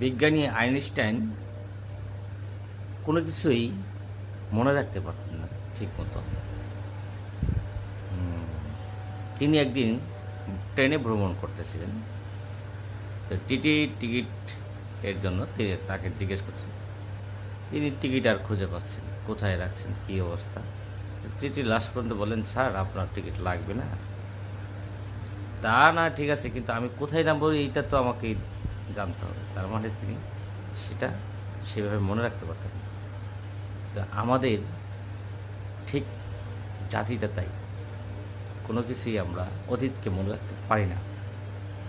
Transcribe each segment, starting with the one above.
বিজ্ঞানী আইনস্টাইন কোনো কিছুই মনে রাখতে পারতেন না ঠিক মতো। তিনি একদিন ট্রেনে ভ্রমণ করতেছিলেন। তো টিটি টিকিট এর জন্য তাকে জিজ্ঞেস করছেন, তিনি টিকিট আর খুঁজে পাচ্ছেন, কোথায় রাখছেন, কী অবস্থা? টিটি লাস্ট পর্যন্ত বলেন স্যার, আপনার টিকিট লাগবে না। তা না, ঠিক আছে, কিন্তু আমি কোথায় নামবো, এইটা তো আমাকে জানতে হবে। তার মানে তিনি সেটা সেভাবে মনে রাখতে পারতেন। তা আমাদের ঠিক জাতিটা তাই। কোনো কিছুই আমরা অতীতকে মনে রাখতে পারি না।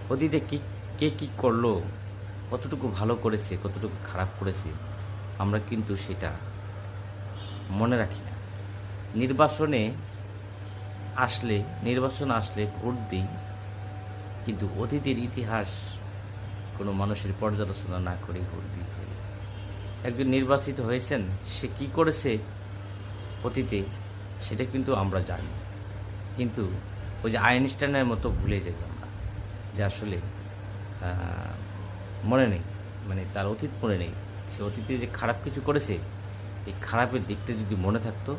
অতীতে কি, কে কী করল, কতটুকু ভালো করেছে, কতটুকু খারাপ করেছে, আমরা কিন্তু সেটা মনে রাখি না। নির্বাচনে আসলে নির্বাচন আসলে ভোট দিই, কিন্তু অতীতের ইতিহাস কোনো মানুষের পর্যালোচনা না করে ভোট দিয়ে একজন নির্বাচিত হয়েছেন, সে কি করেছে অতীতে, সেটা কিন্তু আমরা জানি। কিন্তু ওই যে আইনস্টাইনের মতো ভুলে যাই আমরা, যে আসলে মনে নেই মানে তার অতীত মনে নেই। সে অতীতে যে খারাপ কিছু করেছে, এই খারাপের দিকটা যদি মনে থাকতো,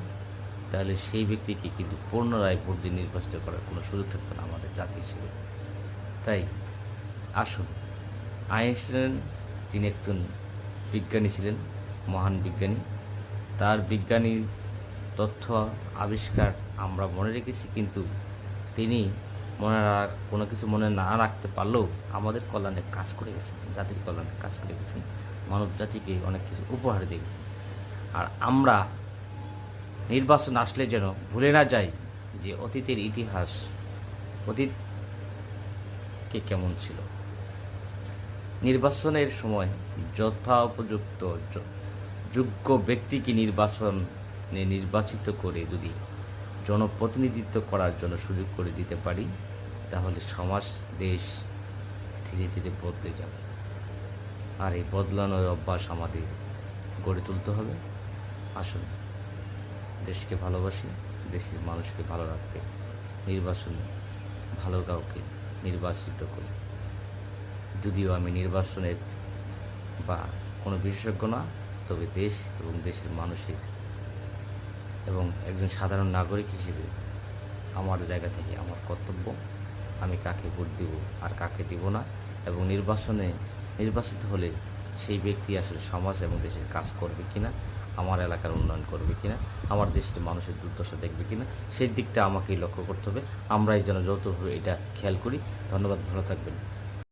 তাহলে সেই ব্যক্তিকে কিন্তু পুনরায় ভোট দিয়ে নির্বাচিত করার কোনো সুযোগ থাকতো না আমাদের জাতি হিসেবে। তাই আসুন আইনস্টাইন তিনি একজন বিজ্ঞানী ছিলেন, মহান বিজ্ঞানী, তার বিজ্ঞানীর তথ্য আবিষ্কার আমরা মনে রেখেছি, কিন্তু তিনি মনে কোনো কিছু মনে না রাখতে পারলেও আমাদের কল্যাণে কাজ করে গেছেন, জাতির কল্যাণে কাজ করে গেছেন, মানব জাতিকে অনেক কিছু উপহার দিয়ে গেছেন। আর আমরা নির্বাচন আসলে যেন ভুলে না যাই যে অতীতের ইতিহাস অতীত কে কেমন ছিল। নির্বাচনের সময় যথা উপযুক্ত যোগ্য ব্যক্তিকে নির্বাচনে নির্বাচিত করে যদি জনপ্রতিনিধিত্ব করার জন্য সুযোগ করে দিতে পারি, তাহলে সমাজ, দেশ ধীরে ধীরে বদলে যাবে। আর এই বদলানোর অভ্যাস আমাদের গড়ে তুলতে হবে। আসুন, দেশকে ভালোবাসি, দেশের মানুষকে ভালো রাখতে নির্বাচনে ভালো কাউকে নির্বাচিত করি যদিও আমি নির্বাচনের বা কোনো বিশেষজ্ঞ না, তবে দেশ এবং দেশের মানুষের এবং একজন সাধারণ নাগরিক হিসেবে আমার জায়গা থেকে আমার কর্তব্য, আমি কাকে ভোট দিব আর কাকে দিব না এবং নির্বাচনে নির্বাচিত হলে সেই ব্যক্তি আসলে সমাজ এবং দেশের কাজ করবে কিনা, আমার এলাকার উন্নয়ন করবে কিনা, আমার দেশের মানুষের দুর্দশা দেখবে কিনা, সেই দিকটা আমাকেই লক্ষ্য করতে হবে। আমরাই যেন যৌথভাবে এটা খেয়াল করি। ধন্যবাদ, ভালো থাকবেন।